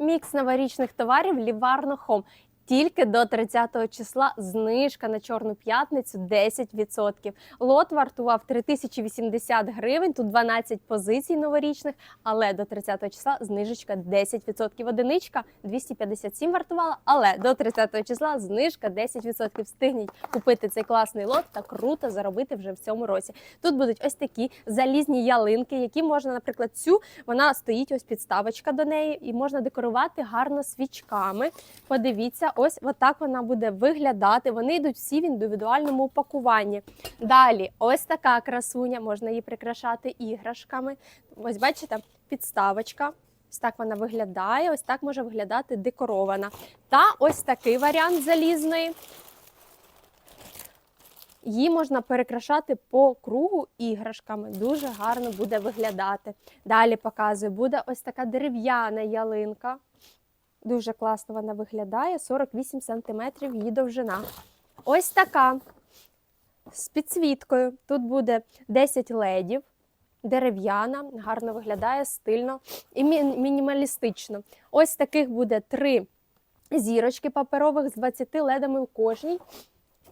Мікс новорічних товарів Ліварно Хом. Тільки до 30 числа знижка на чорну п'ятницю 10%. Лот вартував 3080 гривень, тут 12 позицій новорічних, але до 30 числа знижечка 10%. Одиничка 257 вартувала, але до 30 числа знижка 10%. Встигніть купити цей класний лот та круто заробити вже в цьому році. Тут будуть ось такі залізні ялинки, які можна, наприклад, цю вона стоїть ось підставочка до неї, і можна декорувати гарно свічками. Подивіться, ось отак вона буде виглядати. Вони йдуть всі в індивідуальному упакуванні. Далі, ось така красуня, можна її прикрашати іграшками. Ось бачите, підставочка. Ось так вона виглядає, ось так може виглядати декорована. Та ось такий варіант залізної. Її можна перекрашати по кругу іграшками. Дуже гарно буде виглядати. Далі показую, буде ось така дерев'яна ялинка. Дуже класно вона виглядає, 48 см її довжина. Ось така з підсвіткою. Тут буде 10 ледів, дерев'яна, гарно виглядає, стильно і мі- мінімалістично. Ось таких буде три зірочки паперових з 20 ледами в кожній.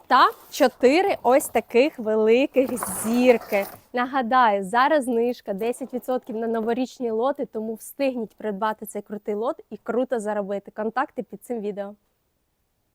Та чотири ось таких великих зірки. Нагадаю, зараз знижка 10% на новорічні лоти, тому встигніть придбати цей крутий лот і круто заробити. Контакти під цим відео.